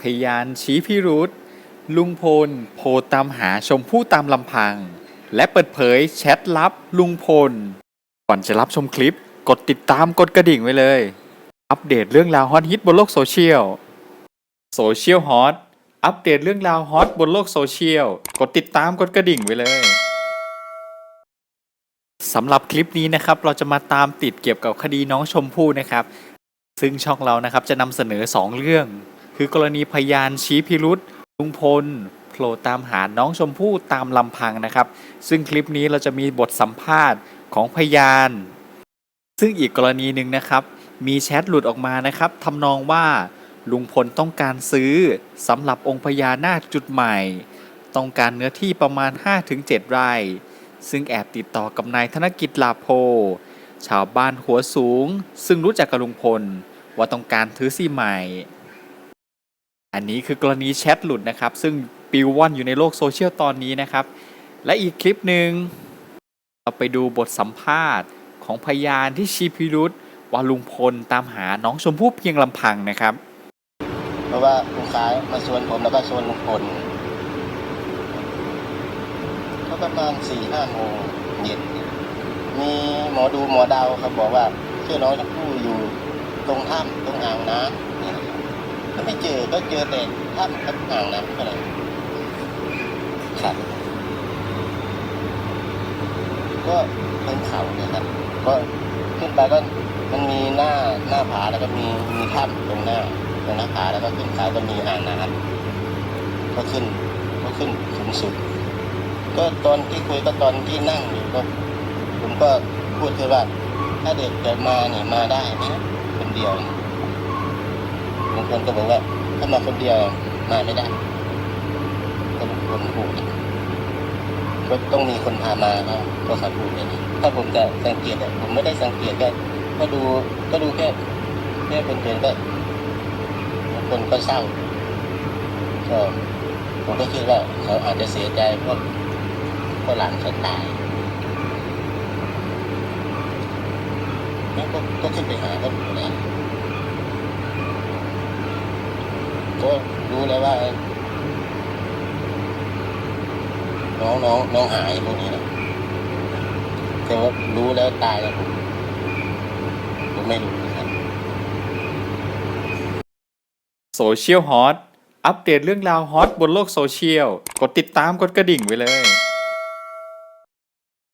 พยานชี้พิรุษลุงพลโพตามหาชมพู่ตามลำพัง และเปิดเผยแชทลับลุงพล ก่อนจะรับชมคลิปกดติดตามกดกระดิ่งไว้เลย อัปเดตเรื่องราวฮอตฮิตบนโลกโซเชียลโซเชียลฮอตอัปเดตเรื่องราวฮอตบนโลกโซเชียลกดติดตามกดกระดิ่งไว้เลยสำหรับคลิปนี้นะครับเราจะมาตามติดเกี่ยวกับคดีน้องชมพู่นะครับ ซึ่งช่องเรานะครับจะนำเสนอ 2 เรื่อง คือกรณีพยานชี้พิรุษลุงพลโผล่ตามหาน้องชมพู่ตามลำพังนะครับ ซึ่งคลิปนี้เราจะมีบทสัมภาษณ์ของพยาน ซึ่งอีกกรณีหนึ่งนะครับ มีแชทหลุดออกมานะครับทำนองว่าลุงพลต้องการซื้อสำหรับองค์พญานาคจุดใหม่ ต้องการเนื้อที่ประมาณ 5-7 ไร่ ซึ่งแอบติดต่อกับนายธนกิจลาโพ ชาวบ้านหัวสูง ซึ่งรู้จักกับลุงพล ว่าต้องการซื้อที่ใหม่ อันนี้คือกรณีแชทหลุดนะครับ ซึ่งปิวว่อนอยู่ในโลกโซเชียลตอนนี้นะครับ และอีกคลิปหนึ่งเราไปดูบทสัมภาษณ์ของพยานที่ชีพิรุษว่าลุงพลตามหาน้องชมพู่เพียงลำพังนะครับ เพราะว่าลูกค้ามาชวนผมแล้วก็ชวนลุงพลก็ประมาณสี่ห้าโมงเย็นมีหมอดูหมอดาวเขาบอกว่าชื่อน้องชมพู่อยู่ตรงถ้ำตรงอ่างน้ำ ก็ไม่เจอก็เจอแต่ถ้ำกับอ่างน้ำก็เลยครับก็เป็นเขาเนี่ยครับ ก็ขึ้นไปก็มันมีหน้าหน้าผาแล้วก็มีมีถ้ำตรงหน้าตรงหน้าผาแล้วก็ขึ้นเขาก็มีอ่างน้ำก็ขึ้นก็ขึ้นสูงสุด ก็ตอนที่คุยก็ตอนที่นั่งอยู่ก็ผมก็พูดคือว่าถ้าเด็กจะมาเนี่ยมาได้นะคนเดียวบา คนก็บอกว่าถ้ามาคนเดียวมาไม่ได้ก็บางคนพูดก็ต้องมีคนพามาก็ก็เขาพูดอย่างนี้ถ้าผมจะสังเกตผมไม่ได้สังเกตก็ก็ดูก็ดูแค่แค่เป็นเพียงก็คนก็เศร้าก็ผมก็คิดว่าเขาอาจจะเสียใจเพราะเพราะหลานเขาตายแล้วก็ก็ขึ้นไปหาก็ดูแล ก็รู้แล้วว่าน้องน้องน้องหายพวกนี้นะแต่ว่ารู้แล้วตายแล้วผมผมไม่รู้ครับโซเชียลฮอตอัปเดตเรื่องราวฮอตบนโลกโซเชียล กดติดตามกดกระดิ่งไว้เลย